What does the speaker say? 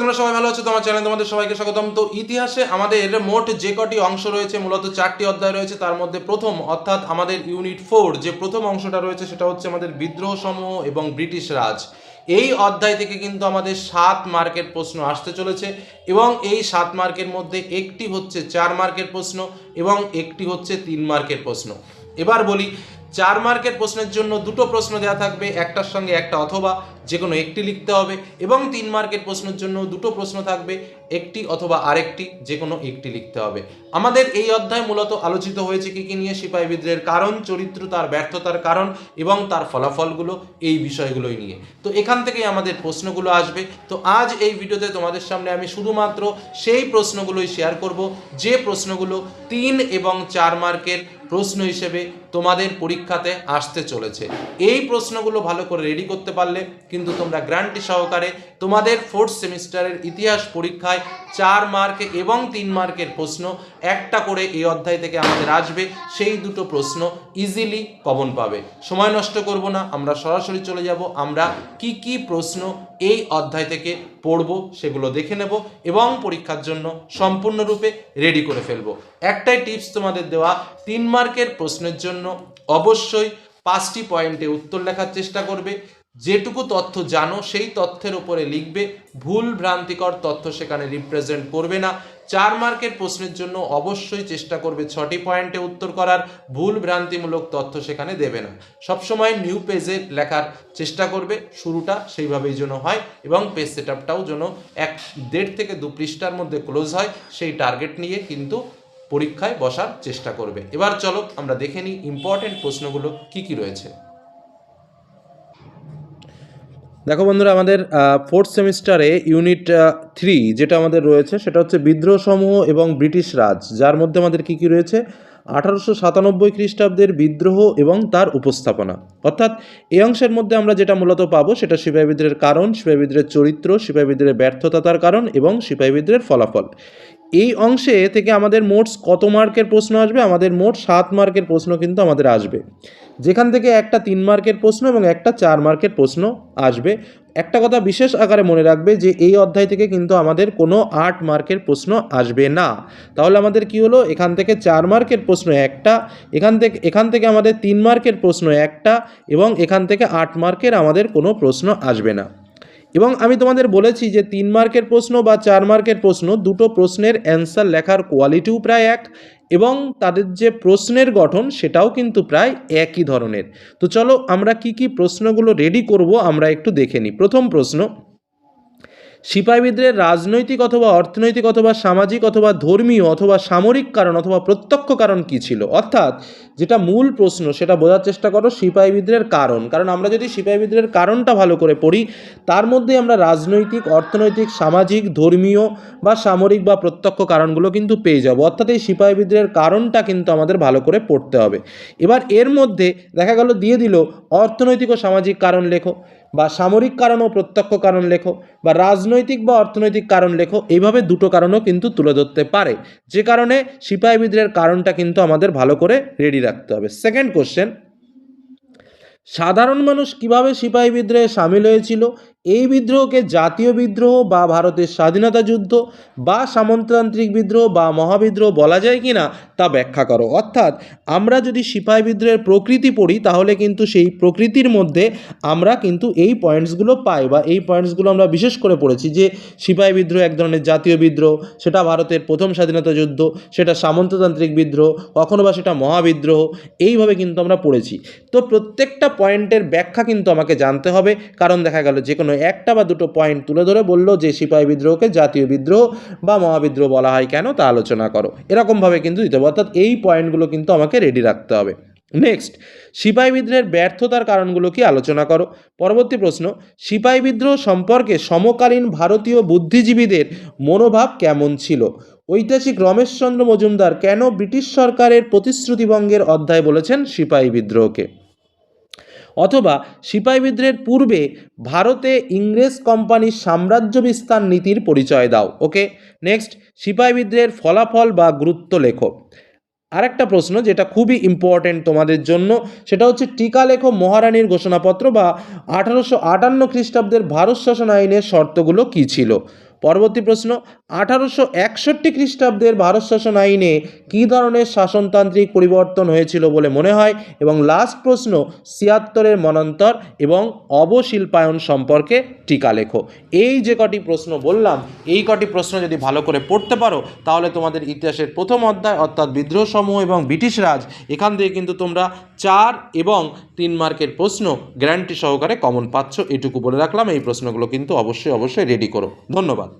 তোমরা সবাই ভালো আছো তোমার চ্যানেল তোমাদের সবাইকে স্বাগতম। তো ইতিহাসে আমাদের মোট যে কটি অংশ রয়েছে, মূলত চারটি অধ্যায় রয়েছে, তার মধ্যে প্রথম, অর্থাৎ আমাদের ইউনিট ফোর, যে প্রথম অংশটা রয়েছে, সেটা হচ্ছে আমাদের বিদ্রোহ সমূহ এবং ব্রিটিশ রাজ। এই অধ্যায় থেকে কিন্তু আমাদের সাত মার্কের প্রশ্ন আসতে চলেছে এবং এই সাত মার্কের মধ্যে একটি হচ্ছে চার মার্কের প্রশ্ন এবং একটি হচ্ছে তিন মার্কের প্রশ্ন। এবার বলি চার মার্কের প্রশ্নের জন্য দুটো প্রশ্ন দেওয়া থাকবে, একটার সঙ্গে একটা অথবা যে কোনো একটি লিখতে হবে এবং তিন মার্কের প্রশ্নের জন্য দুটো প্রশ্ন থাকবে, একটি অথবা আরেকটি যে কোনো একটি লিখতে হবে। আমাদের এই অধ্যায় মূলত আলোচিত হয়েছে কি কী নিয়ে সিপাহী বিদ্রোহের কারণ, চরিত্র, তার ব্যর্থতার কারণ এবং তার ফলাফলগুলো, এই বিষয়গুলোই নিয়ে। তো এখান থেকেই আমাদের প্রশ্নগুলো আসবে। তো আজ এই ভিডিওতে তোমাদের সামনে আমি শুধুমাত্র সেই প্রশ্নগুলোই শেয়ার করব, যে প্রশ্নগুলো তিন এবং চার মার্কের প্রশ্ন হিসেবে তোমাদের পরীক্ষাতে আসতে চলেছে। এই প্রশ্নগুলো ভালো করে রেডি করতে পারলে কিন্তু তোমরা গ্রান্টি সহকারে তোমাদের ফোর্থ সেমিস্টারের ইতিহাস পরীক্ষায় চার মার্ক এবং তিন মার্কের প্রশ্ন, একটা করে এই অধ্যায় থেকে আমাদের আসবে, সেই দুটো প্রশ্ন ইজিলি কমন পাবে। সময় নষ্ট করব না, আমরা সরাসরি চলে যাব, আমরা কি কি প্রশ্ন এই অধ্যায় থেকে পড়ব সেগুলো দেখে নেব এবং পরীক্ষার জন্য সম্পূর্ণরূপে রেডি করে ফেলব। একটাই টিপস তোমাদের দেওয়া, তিন মার্কের প্রশ্নের জন্য অবশ্যই পাঁচটি পয়েন্টে উত্তর লেখার চেষ্টা করবে। যেটুকু তথ্য জানো, সেই তথ্যের উপরে লিখবে, ভুল ভ্রান্তিকর তথ্য সেখানে রিপ্রেজেন্ট করবে না। চার মার্কের প্রশ্নের জন্য অবশ্যই চেষ্টা করবে ছটি পয়েন্টে উত্তর করার, ভুল ভ্রান্তিমূলক তথ্য সেখানে দেবে না। সবসময় নিউ পেজে লেখার চেষ্টা করবে, শুরুটা সেইভাবেই যেন হয় এবং পেজ সেট আপটাও যেন এক দেড় থেকে দু পৃষ্ঠার মধ্যে ক্লোজ হয়, সেই টার্গেট নিয়ে কিন্তু পরীক্ষায় বসার চেষ্টা করবে। এবার চলো আমরা দেখে নিই ইম্পর্টেন্ট প্রশ্নগুলো কি কি রয়েছে। দেখো বন্ধুরা, আমাদের ফোর্থ সেমিস্টারে ইউনিট থ্রি যেটা আমাদের রয়েছে, সেটা হচ্ছে বিদ্রোহ সমূহ এবং ব্রিটিশ রাজ। যার মধ্যে আমাদের কি কি রয়েছে? আঠারোশো সাতানব্বই খ্রিস্টাব্দের বিদ্রোহ এবং তার উপস্থাপনা। অর্থাৎ এই অংশের মধ্যে আমরা যেটা মূলত পাবো, সেটা সিপাহী বিদ্রোহের কারণ, সিপাহী বিদ্রোহের চরিত্র, সিপাহী বিদ্রোহের ব্যর্থতা তার কারণ এবং সিপাহী বিদ্রোহের ফলাফল। এই অংশে থেকে আমাদের মোট কত মার্কের প্রশ্ন আসবে? আমাদের মোট সাত মার্কের প্রশ্ন কিন্তু আমাদের আসবে। যেখান থেকে একটা তিন মার্কের প্রশ্ন এবং একটা চার মার্কের প্রশ্ন আসবে। একটা কথা বিশেষ আকারে মনে রাখবে যে এই অধ্যায় থেকে কিন্তু আমাদের কোনো আট মার্কের প্রশ্ন আসবে না। তাহলে আমাদের কি হলো? এখান থেকে চার মার্কের প্রশ্ন একটা, এখান থেকে এখান থেকে আমাদের তিন মার্কের প্রশ্ন একটা এবং এখান থেকে আট মার্কের আমাদের কোনো প্রশ্ন আসবে না। এবং আমি তোমাদের বলেছি যে তিন মার্কের প্রশ্ন বা চার মার্কের প্রশ্ন দুটো প্রশ্নের অ্যান্সার লেখার কোয়ালিটিও প্রায় এক এবং তাদের যে প্রশ্নের গঠন সেটাও কিন্তু প্রায় একই ধরনের। তো চলো আমরা কি কি প্রশ্নগুলো রেডি করব আমরা একটু দেখে নিই। প্রথম প্রশ্ন সিপাহী বিদ্রোহের রাজনৈতিক অথবা অর্থনৈতিক অথবা সামাজিক অথবা ধর্মীয় অথবা সামরিক কারণ অথবা প্রত্যক্ষ কারণ কী ছিল? অর্থাৎ যেটা মূল প্রশ্ন, সেটা বোঝার চেষ্টা করো সিপাহীবিদ্রোহের কারণ। কারণ আমরা যদি সিপাহীবিদ্রোহের কারণটা ভালো করে পড়ি, তার মধ্যে আমরা রাজনৈতিক, অর্থনৈতিক, সামাজিক, ধর্মীয় বা সামরিক বা প্রত্যক্ষ কারণগুলো কিন্তু পেয়ে যাব। অর্থাৎ এই সিপাহীবিদ্রোহের কারণটা কিন্তু আমাদের ভালো করে পড়তে হবে। এবার এর মধ্যে দেখা গেল, দিয়ে দিল অর্থনৈতিক ও সামাজিক কারণ লেখো। বা সামরিক কারণ ও প্রত্যক্ষ কারণ লেখো বা রাজনৈতিক বা অর্থনৈতিক কারণ লেখো, এইভাবে দুটো কারণও কিন্তু তুলে ধরতে পারে। যে কারণে সিপাহী বিদ্রোহের কারণটা কিন্তু আমাদের ভালো করে রেডি রাখতে হবে। সেকেন্ড কোশ্চেন সাধারণ মানুষ কীভাবে সিপাহী বিদ্রোহে সামিল হয়েছিল এই বিদ্রোহকে জাতীয় বিদ্রোহ বা ভারতের স্বাধীনতা যুদ্ধ বা সামন্ততান্ত্রিক বিদ্রোহ বা মহাবিদ্রোহ বলা যায় কি না তা ব্যাখ্যা করো। অর্থাৎ আমরা যদি সিপাহী বিদ্রোহের প্রকৃতি পড়ি, তাহলে কিন্তু সেই প্রকৃতির মধ্যে আমরা কিন্তু এই পয়েন্টসগুলো পাই বা এই পয়েন্টসগুলো আমরা বিশেষ করে পড়েছি যে সিপাহী বিদ্রোহ এক ধরনের জাতীয় বিদ্রোহ, সেটা ভারতের প্রথম স্বাধীনতা যুদ্ধ, সেটা সামন্ততান্ত্রিক বিদ্রোহ, কখনো বা সেটা মহাবিদ্রোহ, এইভাবে কিন্তু আমরা পড়েছি। তো প্রত্যেকটা পয়েন্টের ব্যাখ্যা কিন্তু আমাকে জানতে হবে, কারণ দেখা গেল যে কোনো একটা বা দুটো পয়েন্ট তুলে ধরে বলল যে সিপাহী বিদ্রোহকে জাতীয় বিদ্রোহ বা মহাবিদ্রোহ বলা হয় কেন তা আলোচনা করো। এরকমভাবে কিন্তু দিতে হবে। অর্থাৎ এই পয়েন্টগুলো কিন্তু আমাকে রেডি রাখতে হবে। নেক্সট সিপাহী বিদ্রোহের ব্যর্থতার কারণগুলো কি আলোচনা করো। পরবর্তী প্রশ্ন, সিপাহী বিদ্রোহ সম্পর্কে সমকালীন ভারতীয় বুদ্ধিজীবীদের মনোভাব কেমন ছিল? ঐতিহাসিক রমেশচন্দ্র মজুমদার কেন ব্রিটিশ সরকারের প্রতিশ্রুতিভঙ্গের অধ্যায় বলেছেন সিপাহী বিদ্রোহকে? অথবা সিপাহী বিদ্রোহের পূর্বে ভারতে ইংরেজ কোম্পানির সাম্রাজ্য বিস্তার নীতির পরিচয় দাও। ওকে? নেক্সট সিপাহী বিদ্রোহের ফলাফল বা গুরুত্ব লেখো। আরেকটা প্রশ্ন যেটা খুবই ইম্পর্টেন্ট তোমাদের জন্য, সেটা হচ্ছে টিকা লেখো মহারানীর ঘোষণাপত্র বা আঠারোশো আটান্ন খ্রিস্টাব্দের ভারত শাসন আইনের শর্তগুলো কী ছিল? পরবর্তী প্রশ্ন, আঠারোশো একষট্টি খ্রিস্টাব্দের ভারত শাসন আইনে কী ধরনের শাসনতান্ত্রিক পরিবর্তন হয়েছিল বলে মনে হয়? এবং লাস্ট প্রশ্ন, ছিয়াত্তরের মনান্তর এবং অবশিল্পায়ন সম্পর্কে টিকা লেখো। এই যে কটি প্রশ্ন বললাম, এই কটি প্রশ্ন যদি ভালো করে পড়তে পারো, তাহলে তোমাদের ইতিহাসের প্রথম অধ্যায় অর্থাৎ বিদ্রোহ সমূহ এবং ব্রিটিশ রাজ, এখান থেকে কিন্তু তোমরা চার এবং তিন মার্কের প্রশ্ন গ্যারান্টি সহকারে কমন পাচ্ছ। এটুকু বলে রাখলাম, এই প্রশ্নগুলো কিন্তু অবশ্যই অবশ্যই রেডি করো। ধন্যবাদ।